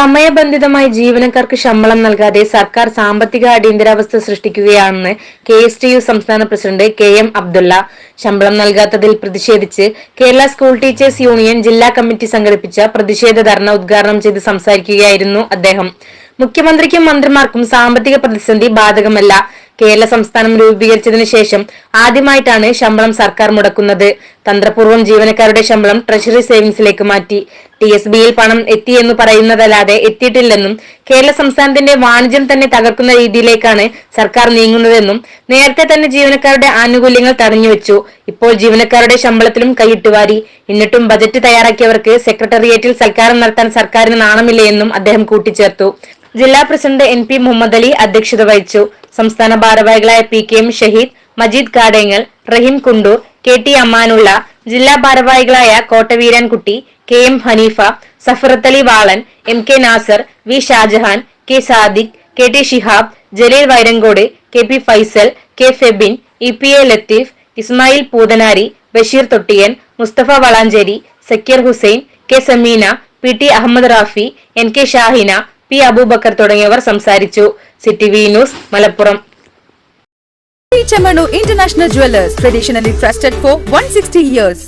സമയബന്ധിതമായി ജീവനക്കാർക്ക് ശമ്പളം നൽകാതെ സർക്കാർ സാമ്പത്തിക അടിയന്തരാവസ്ഥ സൃഷ്ടിക്കുകയാണെന്ന് കെ എസ് ടി യു സംസ്ഥാന പ്രസിഡന്റ് കെ എം അബ്ദുള്ള. ശമ്പളം നൽകാത്തതിൽ പ്രതിഷേധിച്ച് കേരള സ്കൂൾ ടീച്ചേഴ്സ് യൂണിയൻ ജില്ലാ കമ്മിറ്റി സംഘടിപ്പിച്ച പ്രതിഷേധ ധർണ ഉദ്ഘാടനം ചെയ്ത് സംസാരിക്കുകയായിരുന്നു അദ്ദേഹം. മുഖ്യമന്ത്രിക്കും മന്ത്രിമാർക്കും സാമ്പത്തിക പ്രതിസന്ധി ബാധകമല്ല. കേരള സംസ്ഥാനം രൂപീകരിച്ചതിനു ശേഷം ആദ്യമായിട്ടാണ് ശമ്പളം സർക്കാർ മുടക്കുന്നത്. തന്ത്രപൂർവം ജീവനക്കാരുടെ ശമ്പളം ട്രഷറി സേവിങ്സിലേക്ക് മാറ്റി. ടി എസ് ബിയിൽ പണം എത്തിയെന്ന് പറയുന്നതല്ലാതെ എത്തിയിട്ടില്ലെന്നും കേരള സംസ്ഥാനത്തിന്റെ വാണിജ്യം തന്നെ തകർക്കുന്ന രീതിയിലേക്കാണ് സർക്കാർ നീങ്ങുന്നതെന്നും നേരത്തെ തന്നെ ജീവനക്കാരുടെ ആനുകൂല്യങ്ങൾ തടഞ്ഞുവെച്ചു. ഇപ്പോൾ ജീവനക്കാരുടെ ശമ്പളത്തിലും കൈയിട്ടുവാരി എന്നിട്ടും ബജറ്റ് തയ്യാറാക്കിയവർക്ക് സെക്രട്ടേറിയറ്റിൽ സൽക്കാരം നടത്താൻ സർക്കാരിന് നാണമില്ലയെന്നും അദ്ദേഹം കൂട്ടിച്ചേർത്തു. ജില്ലാ president N P Muhammad Ali അധ്യക്ഷത വഹിച്ചു. സംസ്ഥാന ഭാരവാഹികളായ P K M Shaheed Majeed Kadengal Rahim Kundoor K T Ammanulla ജില്ലാ ഭാരവാഹികളായ Kottaveerankutty K M Hanifa Ali Valan M K Nasar V Shajahan K Sadiq K T Shihab Jaleel Vairankode K P Faisal K Febin E P A Latheef Ismail Poothanari Basheer Thottiyan Musthafa Valanchery Zakir Hussain K Sameena P T Ahmed Rafi N K Shahina P Abubakar തുടങ്ങിയവർ സംസാരിച്ചു city V news Malappuram International Jewelers, traditionally trusted for 160 years.